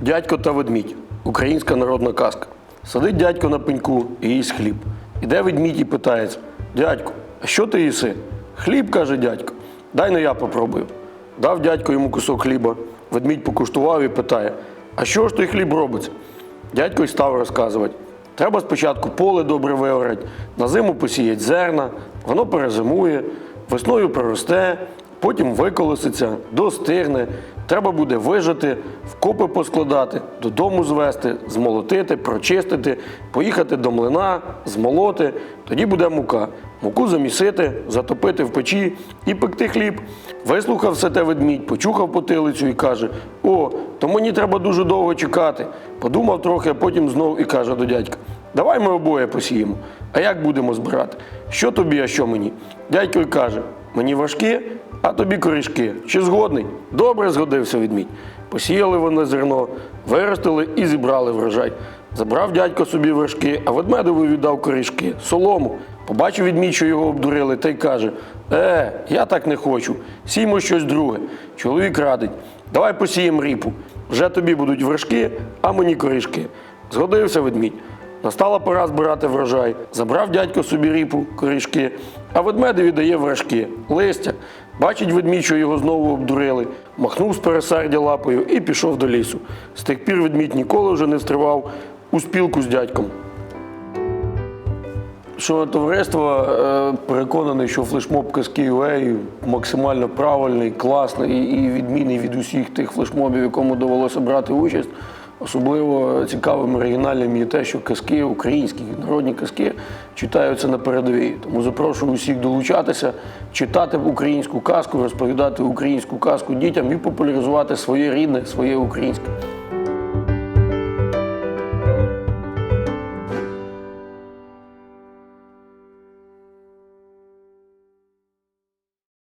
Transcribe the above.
Дядько та ведмідь. Українська народна казка. Сидить дядько на пеньку і їсть хліб. Іде ведмідь і питається: Дядько, а що ти їси? Хліб, каже дядько. Дай на я попробую. Дав дядько йому кусок хліба. Ведмідь покуштував і питає: А що ж той хліб робиться? Дядько й став розказувати. Треба спочатку поле добре виорати, на зиму посіять зерна, воно перезимує, весною проросте, потім виколоситься, достигне. Треба буде вижати, вкопи поскладати, додому звести, змолотити, прочистити, поїхати до млина, змолоти. Тоді буде мука. Муку замісити, затопити в печі і пекти хліб. Вислухав все те ведмідь, почухав потилицю і каже: О, то мені треба дуже довго чекати. Подумав трохи, а потім знов і каже до дядька: Давай ми обоє посіємо. А як будемо збирати? Що тобі, а що мені? Дядько й каже: Мені важкі, а тобі корішки. Чи згодний? Добре згодився ведмідь. Посіяли вони зерно, виростили і зібрали врожай. Забрав дядько собі вершки, а ведмедові віддав корішки, солому. Побачив відмідь, що його обдурили, та й каже: Е, я так не хочу. Сіймо щось друге. Чоловік радить. Давай посіємо ріпу. Вже тобі будуть вершки, а мені корішки. Згодився ведмідь. Настала пора збирати врожай. Забрав дядько собі ріпу, корішки, а ведмедеві дає вершки, листя. Бачить ведмідь, що його знову обдурили, махнув з пересердя лапою і пішов до лісу. З тих пір ведмідь ніколи вже не встривав у спілку з дядьком. Що товариство е, переконаний, що флешмоб казки UA максимально правильний, класний і відмінний від усіх тих флешмобів, якому довелося брати участь. Особливо цікавим оригінальним є те, що казки, українські народні казки читаються на передовій. Тому запрошую усіх долучатися, читати українську казку, розповідати українську казку дітям і популяризувати своє рідне, своє українське.